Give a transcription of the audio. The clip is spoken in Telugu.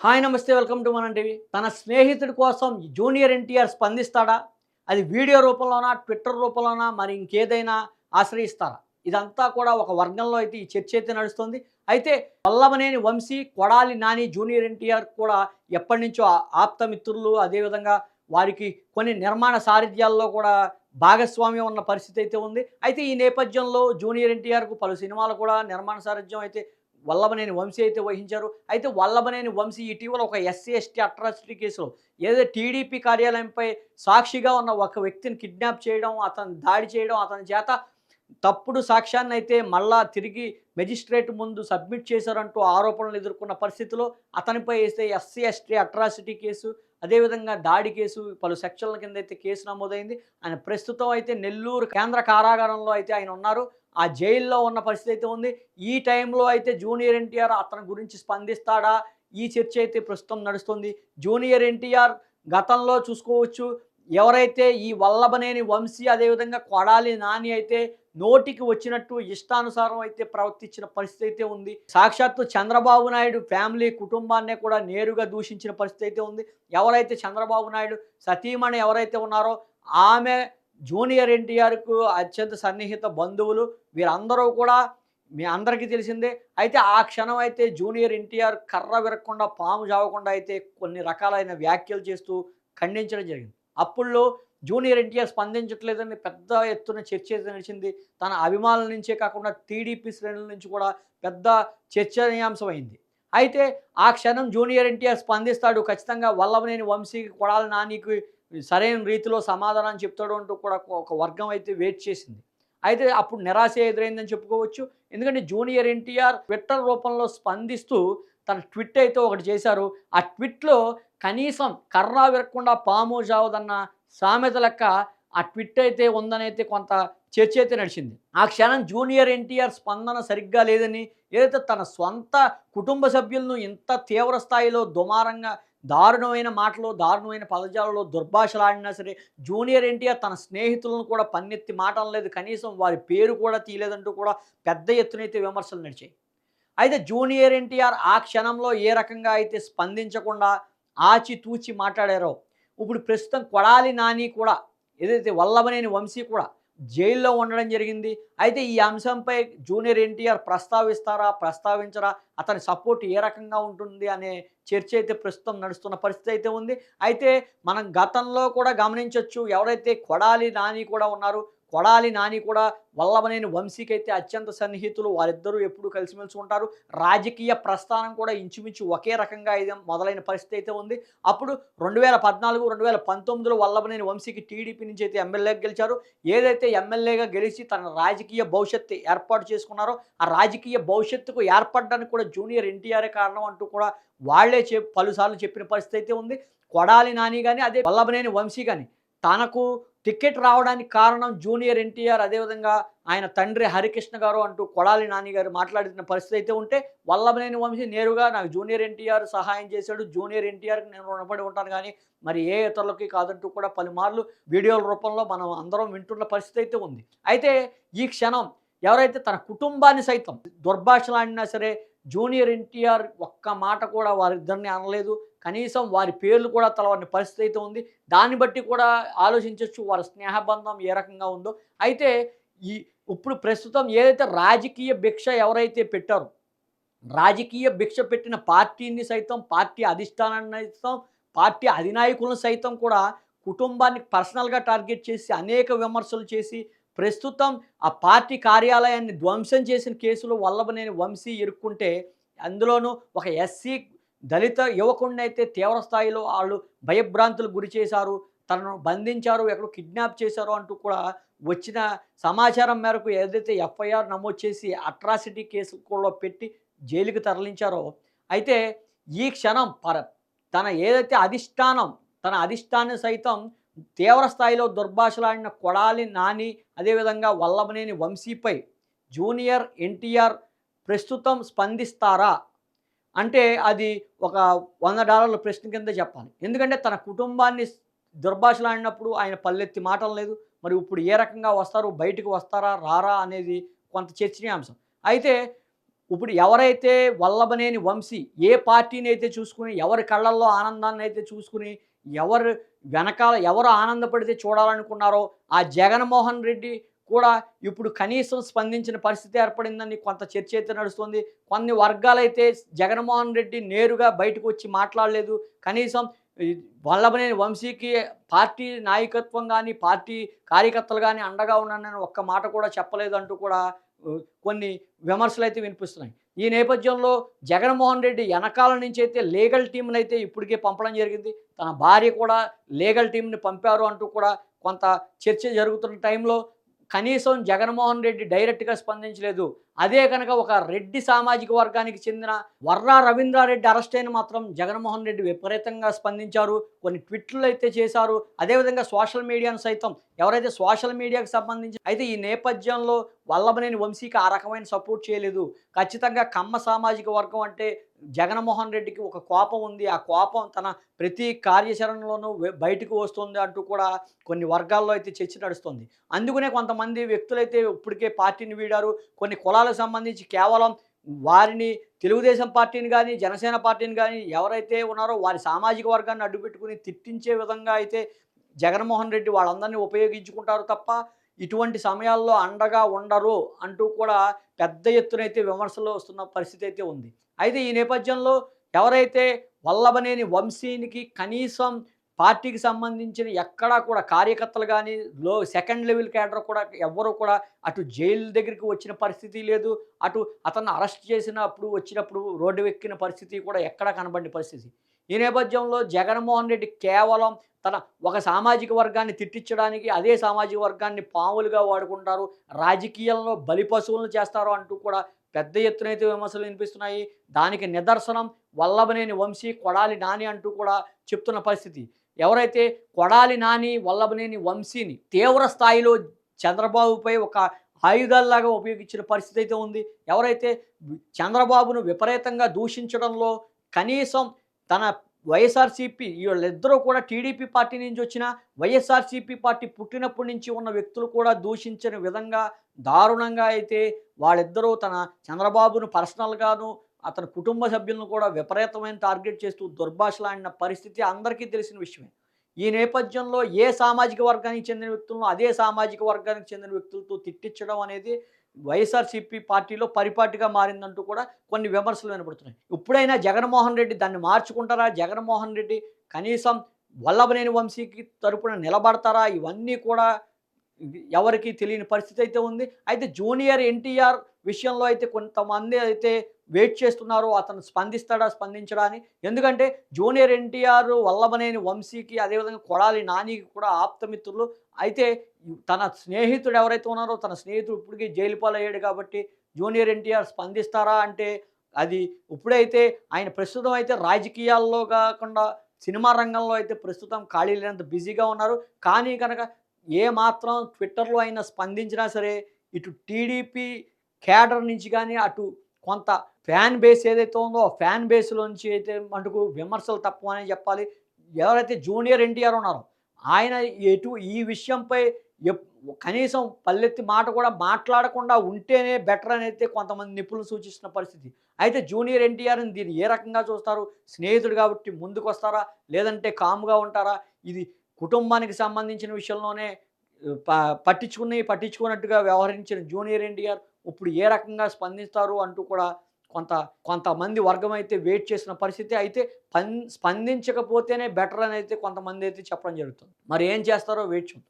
హాయ్ నమస్తే వెల్కమ్ టు మన టీవీ. తన స్నేహితుడి కోసం జూనియర్ ఎన్టీఆర్ స్పందిస్తాడా? అది వీడియో రూపంలోనా ట్విట్టర్ రూపంలోనా మరి ఇంకేదైనా ఆశ్రయిస్తారా? ఇదంతా కూడా ఒక వర్గంలో అయితే ఈ చర్చ అయితే నడుస్తుంది. అయితే వల్లభనేని వంశీ కొడాలి నాని జూనియర్ ఎన్టీఆర్ కూడా ఎప్పటి నుంచో ఆప్తమిత్రులు ఆప్త మిత్రులు అదేవిధంగా వారికి కొన్ని నిర్మాణ సారథ్యాల్లో కూడా భాగస్వామ్యం ఉన్న పరిస్థితి అయితే ఉంది. అయితే ఈ నేపథ్యంలో జూనియర్ ఎన్టీఆర్కు పలు సినిమాలు కూడా నిర్మాణ సారథ్యం అయితే వల్లభనేని వంశీ అయితే వహించారు. అయితే వల్లభనేని వంశీ ఇటీవల ఒక ఎస్సీ ఎస్టీ అట్రాసిటీ కేసులో ఏదో టీడీపీ కార్యాలయంపై సాక్షిగా ఉన్న ఒక వ్యక్తిని కిడ్నాప్ చేయడం అతను దాడి చేయడం అతని చేత తప్పుడు సాక్ష్యాన్ని అయితే మళ్ళా తిరిగి మెజిస్ట్రేట్ ముందు సబ్మిట్ చేశారంటూ ఆరోపణలు ఎదుర్కొన్న పరిస్థితిలో అతనిపై వేస్తే ఎస్సీ ఎస్టీ అట్రాసిటీ కేసు అదేవిధంగా దాడి కేసు పలు సెక్షన్ల కింద అయితే కేసు నమోదైంది. ఆయన ప్రస్తుతం అయితే నెల్లూరు కేంద్ర కారాగారంలో అయితే ఆయన ఉన్నారు. ఆ జైల్లో ఉన్న పరిస్థితి అయితే ఉంది. ఈ టైంలో అయితే జూనియర్ ఎన్టీఆర్ అతని గురించి స్పందిస్తాడా? ఈ చర్చ అయితే ప్రస్తుతం నడుస్తుంది. జూనియర్ ఎన్టీఆర్ గతంలో చూసుకోవచ్చు. ఎవరైతే ఈ వల్లభనేని వంశీ అదేవిధంగా కొడాలి నాని అయితే నోటికి వచ్చినట్టు ఇష్టానుసారం అయితే ప్రవర్తించిన పరిస్థితి అయితే ఉంది. సాక్షాత్తు చంద్రబాబు నాయుడు ఫ్యామిలీ కుటుంబాన్ని కూడా నేరుగా దూషించిన పరిస్థితి అయితే ఉంది. ఎవరైతే చంద్రబాబు నాయుడు సతీమణి ఎవరైతే ఉన్నారో ఆమె జూనియర్ ఎన్టీఆర్కు అత్యంత సన్నిహిత బంధువులు వీరందరూ కూడా మీ అందరికీ తెలిసిందే. అయితే ఆ క్షణం అయితే జూనియర్ ఎన్టీఆర్ కర్ర విరగకుండా పాము చావకుండా అయితే కొన్ని రకాలైన వ్యాఖ్యలు చేస్తూ ఖండించడం జరిగింది. అప్పుల్లో జూనియర్ ఎన్టీఆర్ స్పందించట్లేదని పెద్ద ఎత్తున చర్చ నడిచింది. తన అభిమానుల నుంచే కాకుండా టీడీపీ శ్రేణుల నుంచి కూడా పెద్ద చర్చనీయాంశమైంది. అయితే ఆ క్షణం జూనియర్ ఎన్టీఆర్ స్పందిస్తాడు. ఖచ్చితంగా వల్లభనేని వంశీకి కొడాలి నానికి సరైన రీతిలో సమాధానం చెప్తాడు అంటూ కూడా ఒక వర్గం అయితే వెయిట్ చేసింది. అయితే అప్పుడు నిరాశ ఎదురైందని చెప్పుకోవచ్చు. ఎందుకంటే జూనియర్ ఎన్టీఆర్ ట్విట్టర్ రూపంలో స్పందిస్తూ తన ట్విట్ అయితే ఒకటి చేశారు. ఆ ట్విట్లో కనీసం కర్ర విరక్కుండా పాము జావదన్న సామెత లెక్క ఆ ట్విట్ అయితే ఉందనైతే కొంత చర్చ అయితే నడిచింది. ఆ క్షణం జూనియర్ ఎన్టీఆర్ స్పందన సరిగ్గా లేదని ఏదైతే తన సొంత కుటుంబ సభ్యులను ఇంత తీవ్ర స్థాయిలో దుమారంగా దారుణమైన మాటలు దారుణమైన పదజాలలో దుర్భాషలాడినా సరే జూనియర్ ఎన్టీఆర్ తన స్నేహితులను కూడా పన్నెత్తి మాట లేదు కనీసం వారి పేరు కూడా తీయలేదంటూ కూడా పెద్ద ఎత్తునైతే విమర్శలు నడిచాయి. అయితే జూనియర్ ఎన్టీఆర్ ఆ క్షణంలో ఏ రకంగా అయితే స్పందించకుండా ఆచితూచి మాట్లాడారో ఇప్పుడు ప్రస్తుతం కొడాలి నాని కూడా ఏదైతే వల్లభనేని వంశీ కూడా జైల్లో ఉండడం జరిగింది అయితే ఈ అంశంపై జూనియర్ ఎన్టీఆర్ ప్రస్తావిస్తారా ప్రస్తావించరా అతని సపోర్ట్ ఏ రకంగా ఉంటుంది అనే చర్చ అయితే ప్రస్తుతం నడుస్తున్న పరిస్థితి అయితే ఉంది. అయితే మనం గతంలో కూడా గమనించవచ్చు ఎవరైతే కొడాలి నాని కూడా ఉన్నారు కొడాలి నాని కూడా వల్లభనేని వంశీకి అయితే అత్యంత సన్నిహితులు. వారిద్దరూ ఎప్పుడూ కలిసిమెలిసి ఉంటారు. రాజకీయ ప్రస్థానం కూడా ఇంచుమించు ఒకే రకంగా ఇది మొదలైన పరిస్థితి అయితే ఉంది. అప్పుడు రెండు వేల పద్నాలుగు రెండు వేల పంతొమ్మిదిలో వల్లభనేని వంశీకి టీడీపీ నుంచి అయితే ఎమ్మెల్యేగా గెలిచారు. ఏదైతే ఎమ్మెల్యేగా గెలిచి తన రాజకీయ భవిష్యత్తు ఏర్పాటు చేసుకున్నారో ఆ రాజకీయ భవిష్యత్తుకు ఏర్పడడానికి కూడా జూనియర్ ఎన్టీఆరే కారణం అంటూ కూడా వాళ్ళే చెప్ పలుసార్లు చెప్పిన పరిస్థితి అయితే ఉంది. కొడాలి నాని కానీ అదే వల్లభనేని వంశీ కానీ తనకు టికెట్ రావడానికి కారణం జూనియర్ ఎన్టీఆర్. అదేవిధంగా ఆయన తండ్రి హరికృష్ణ గారు అంటూ కొడాలి నాని గారు మాట్లాడిన పరిస్థితి అయితే ఉంటే వల్లభనేని వంశీ నేరుగా నాకు జూనియర్ ఎన్టీఆర్ సహాయం చేశాడు. జూనియర్ ఎన్టీఆర్కి నేను రుణపడి ఉంటాను కానీ మరి ఏ ఇతరులకి కాదంటూ కూడా పలుమార్లు వీడియోల రూపంలో మనం అందరం వింటున్న పరిస్థితి అయితే ఉంది. అయితే ఈ క్షణం ఎవరైతే తన కుటుంబాన్ని సైతం దుర్భాషలాడినా సరే జూనియర్ ఎన్టీఆర్ ఒక్క మాట కూడా వారిద్దరిని అనలేదు. కనీసం వారి పేర్లు కూడా తలవని పరిస్థితి అయితే ఉంది. దాన్ని బట్టి కూడా ఆలోచించవచ్చు వారి స్నేహబంధం ఏ రకంగా ఉందో. అయితే ఈ ఇప్పుడు ప్రస్తుతం ఏదైతే రాజకీయ భిక్ష ఎవరైతే పెట్టారో రాజకీయ భిక్ష పెట్టిన పార్టీని సైతం పార్టీ అధిష్టానాన్ని సైతం పార్టీ అధినాయకులను సైతం కూడా కుటుంబాన్ని పర్సనల్గా టార్గెట్ చేసి అనేక విమర్శలు చేసి ప్రస్తుతం ఆ పార్టీ కార్యాలయాన్ని ధ్వంసం చేసిన కేసులో వల్లభనేని వంశీ ఇరుక్కుంటే అందులోనూ ఒక ఎస్సీ దళిత యువకుడిని అయితే తీవ్ర స్థాయిలో వాళ్ళు భయభ్రాంతులు గురి చేశారు. తనను బంధించారు ఎక్కడో కిడ్నాప్ చేశారు అంటూ కూడా వచ్చిన సమాచారం మేరకు ఏదైతే ఎఫ్ఐఆర్ నమోదు చేసి అట్రాసిటీ కేసు కూడా పెట్టి జైలుకి తరలించారో అయితే ఈ క్షణం పర తన ఏదైతే అధిష్టానం తన అధిష్టానం సైతం తీవ్ర స్థాయిలో దుర్భాషలాడిన కొడాలి నాని అదేవిధంగా వల్లభనేని వంశీపై జూనియర్ ఎన్టీఆర్ ప్రస్తుతం స్పందిస్తారా? అంటే అది ఒక వంద డాలర్ల ప్రశ్న కింద చెప్పాలి. ఎందుకంటే తన కుటుంబాన్ని దుర్భాషలాడినప్పుడు ఆయన పల్లెత్తి మాటలు లేదు. మరి ఇప్పుడు ఏ రకంగా వస్తారు? బయటకు వస్తారా? రారా? అనేది కొంత చర్చనీయాంశం. అయితే ఇప్పుడు ఎవరైతే వల్లభనేని వంశీ ఏ పార్టీని అయితే చూసుకుని ఎవరి కళ్ళల్లో ఆనందాన్ని అయితే చూసుకుని ఎవరు వెనకాల ఎవరు ఆనందపడితే చూడాలనుకున్నారో ఆ జగన్మోహన్ రెడ్డి కూడా ఇప్పుడు కనీసం స్పందించిన పరిస్థితి ఏర్పడిందని కొంత చర్చ అయితే నడుస్తుంది. కొన్ని వర్గాలైతే జగన్మోహన్ రెడ్డి నేరుగా బయటకు వచ్చి మాట్లాడలేదు. కనీసం వల్లభనేని వంశీకి పార్టీ నాయకత్వం కానీ పార్టీ కార్యకర్తలు కానీ అండగా ఉన్నానని ఒక్క మాట కూడా చెప్పలేదు అంటూ కూడా కొన్ని విమర్శలు అయితే వినిపిస్తున్నాయి. ఈ నేపథ్యంలో జగన్మోహన్ రెడ్డి వెనకాల నుంచి అయితే లీగల్ టీంని అయితే ఇప్పటికే పంపడం జరిగింది. తన భార్య కూడా లీగల్ టీంని పంపారు అంటూ కూడా కొంత చర్చ జరుగుతున్న టైంలో కనీసం జగన్మోహన్ రెడ్డి డైరెక్ట్గా స్పందించలేదు. అదే కనుక ఒక రెడ్డి సామాజిక వర్గానికి చెందిన వర్రా రవీంద్రారెడ్డి అరెస్ట్ అయిన మాత్రం జగన్మోహన్ రెడ్డి విపరీతంగా స్పందించారు. కొన్ని ట్విట్లు అయితే చేశారు. అదేవిధంగా సోషల్ మీడియాను సైతం ఎవరైతే సోషల్ మీడియాకు సంబంధించి అయితే ఈ నేపథ్యంలో వల్లభనేని వంశీకి ఆ రకమైన సపోర్ట్ చేయలేదు. ఖచ్చితంగా కమ్మ సామాజిక వర్గం అంటే జగన్మోహన్ రెడ్డికి ఒక కోపం ఉంది. ఆ కోపం తన ప్రతి కార్యాచరణలోనూ బయటకు వస్తుంది అంటూ కూడా కొన్ని వర్గాల్లో అయితే చర్చ నడుస్తుంది. అందుకనే కొంతమంది వ్యక్తులైతే ఇప్పటికే పార్టీని వీడారు. కొన్ని కులాలకు సంబంధించి కేవలం వారిని తెలుగుదేశం పార్టీని కానీ జనసేన పార్టీని కానీ ఎవరైతే ఉన్నారో వారి సామాజిక వర్గాన్ని అడ్డుపెట్టుకుని తిట్టించే విధంగా అయితే జగన్మోహన్ రెడ్డి వాళ్ళందరినీ ఉపయోగించుకుంటారు తప్ప ఇటువంటి సమయాల్లో అండగా ఉండరు అంటూ కూడా పెద్ద ఎత్తున అయితే విమర్శలు వస్తున్న పరిస్థితి అయితే ఉంది. అయితే ఈ నేపథ్యంలో ఎవరైతే వల్లభనేని వంశీనికి కనీసం పార్టీకి సంబంధించిన ఎక్కడా కూడా కార్యకర్తలు కానీ లో సెకండ్ లెవెల్ క్యాడర్ కూడా ఎవ్వరూ కూడా అటు జైలు దగ్గరికి వచ్చిన పరిస్థితి లేదు. అటు అతన్ని అరెస్ట్ చేసినప్పుడు వచ్చినప్పుడు రోడ్డు ఎక్కిన పరిస్థితి కూడా ఎక్కడా కనబడిన పరిస్థితి. ఈ నేపథ్యంలో జగన్మోహన్ రెడ్డి కేవలం తన ఒక సామాజిక వర్గాన్ని తిట్టించడానికి అదే సామాజిక వర్గాన్ని పాములుగా వాడుకుంటారు. రాజకీయాల్లో బలిపశువులను చేస్తారు అంటూ కూడా పెద్ద ఎత్తున అయితే విమర్శలు వినిపిస్తున్నాయి. దానికి నిదర్శనం వల్లభనేని వంశీ కొడాలి నాని అంటూ కూడా చెప్తున్న పరిస్థితి. ఎవరైతే కొడాలి నాని వల్లభనేని వంశీని తీవ్ర స్థాయిలో చంద్రబాబుపై ఒక ఆయుధాల్లాగా ఉపయోగించిన పరిస్థితి అయితే ఉంది. ఎవరైతే చంద్రబాబును విపరీతంగా దూషించడంలో కనీసం తన వైఎస్ఆర్సీపీ వీళ్ళిద్దరూ కూడా టీడీపీ పార్టీ నుంచి వచ్చిన వైఎస్ఆర్సీపీ పార్టీ పుట్టినప్పటి నుంచి ఉన్న వ్యక్తులు కూడా దూషించిన విధంగా దారుణంగా అయితే వాళ్ళిద్దరూ తన చంద్రబాబును పర్సనల్గాను అతని కుటుంబ సభ్యులను కూడా విపరీతమైన టార్గెట్ చేస్తూ దుర్భాషలాడిన పరిస్థితి అందరికీ తెలిసిన విషయమే. ఈ నేపథ్యంలో ఏ సామాజిక వర్గానికి చెందిన వ్యక్తులను అదే సామాజిక వర్గానికి చెందిన వ్యక్తులతో తిట్టించడం అనేది వైఎస్ఆర్సీపీ పార్టీలో పరిపాటిగా మారిందంటూ కూడా కొన్ని విమర్శలు వినబడుతున్నాయి ఇప్పుడైనా జగన్మోహన్ రెడ్డి దాన్ని మార్చుకుంటారా? జగన్మోహన్ రెడ్డి కనీసం వల్లభనేని వంశీకి తరపున నిలబడతారా? ఇవన్నీ కూడా ఎవరికి తెలియని పరిస్థితి అయితే ఉంది. అయితే జూనియర్ ఎన్టీఆర్ విషయంలో అయితే కొంతమంది అయితే వెయిట్ చేస్తున్నారు అతను స్పందిస్తాడా స్పందించడా అని. ఎందుకంటే జూనియర్ ఎన్టీఆర్ వల్లభనేని వంశీకి అదేవిధంగా కొడాలి నానికి కూడా ఆప్తమిత్రులు. అయితే తన స్నేహితుడు ఎవరైతే ఉన్నారో తన స్నేహితుడు ఇప్పటికీ జైలు పాలయ్యాడు కాబట్టి జూనియర్ ఎన్టీఆర్ స్పందిస్తారా అంటే అది ఇప్పుడైతే ఆయన ప్రస్తుతం అయితే రాజకీయాల్లో కాకుండా సినిమా రంగంలో అయితే ప్రస్తుతం ఖాళీ లేనంత బిజీగా ఉన్నారు. కానీ కనుక ఏ మాత్రం ట్విట్టర్లో అయినా స్పందించినా సరే ఇటు టీడీపీ కేడర్ నుంచి కానీ అటు కొంత ఫ్యాన్ బేస్ ఏదైతే ఉందో ఆ ఫ్యాన్ బేస్లోంచి అయితే మటుకు విమర్శలు తక్కువ అని చెప్పాలి. ఎవరైతే జూనియర్ ఎన్టీఆర్ ఉన్నారో ఆయన ఎటు ఈ విషయంపై ఎప్- కనీసం పల్లెత్తి మాట కూడా మాట్లాడకుండా ఉంటేనే బెటర్ అని అయితే కొంతమంది నిపుణులు సూచిస్తున్న పరిస్థితి. అయితే జూనియర్ ఎన్టీఆర్ని దీన్ని ఏ రకంగా చూస్తారు? స్నేహితుడు కాబట్టి ముందుకు వస్తారా లేదంటే కాముగా ఉంటారా? ఇది కుటుంబానికి సంబంధించిన విషయంలోనే ప- పట్టించుకుని పట్టించుకున్నట్టుగా వ్యవహరించిన జూనియర్ ఎన్టీఆర్ ఇప్పుడు ఏ రకంగా స్పందిస్తారు అంటూ కూడా కొంత కొంతమంది వర్గం అయితే వెయిట్ చేసిన పరిస్థితి అయితే స్పందించకపోతేనే బెటర్ అని అయితే కొంతమంది అయితే చెప్పడం జరుగుతుంది. మరి ఏం చేస్తారో వెయిట్ చూద్దాం.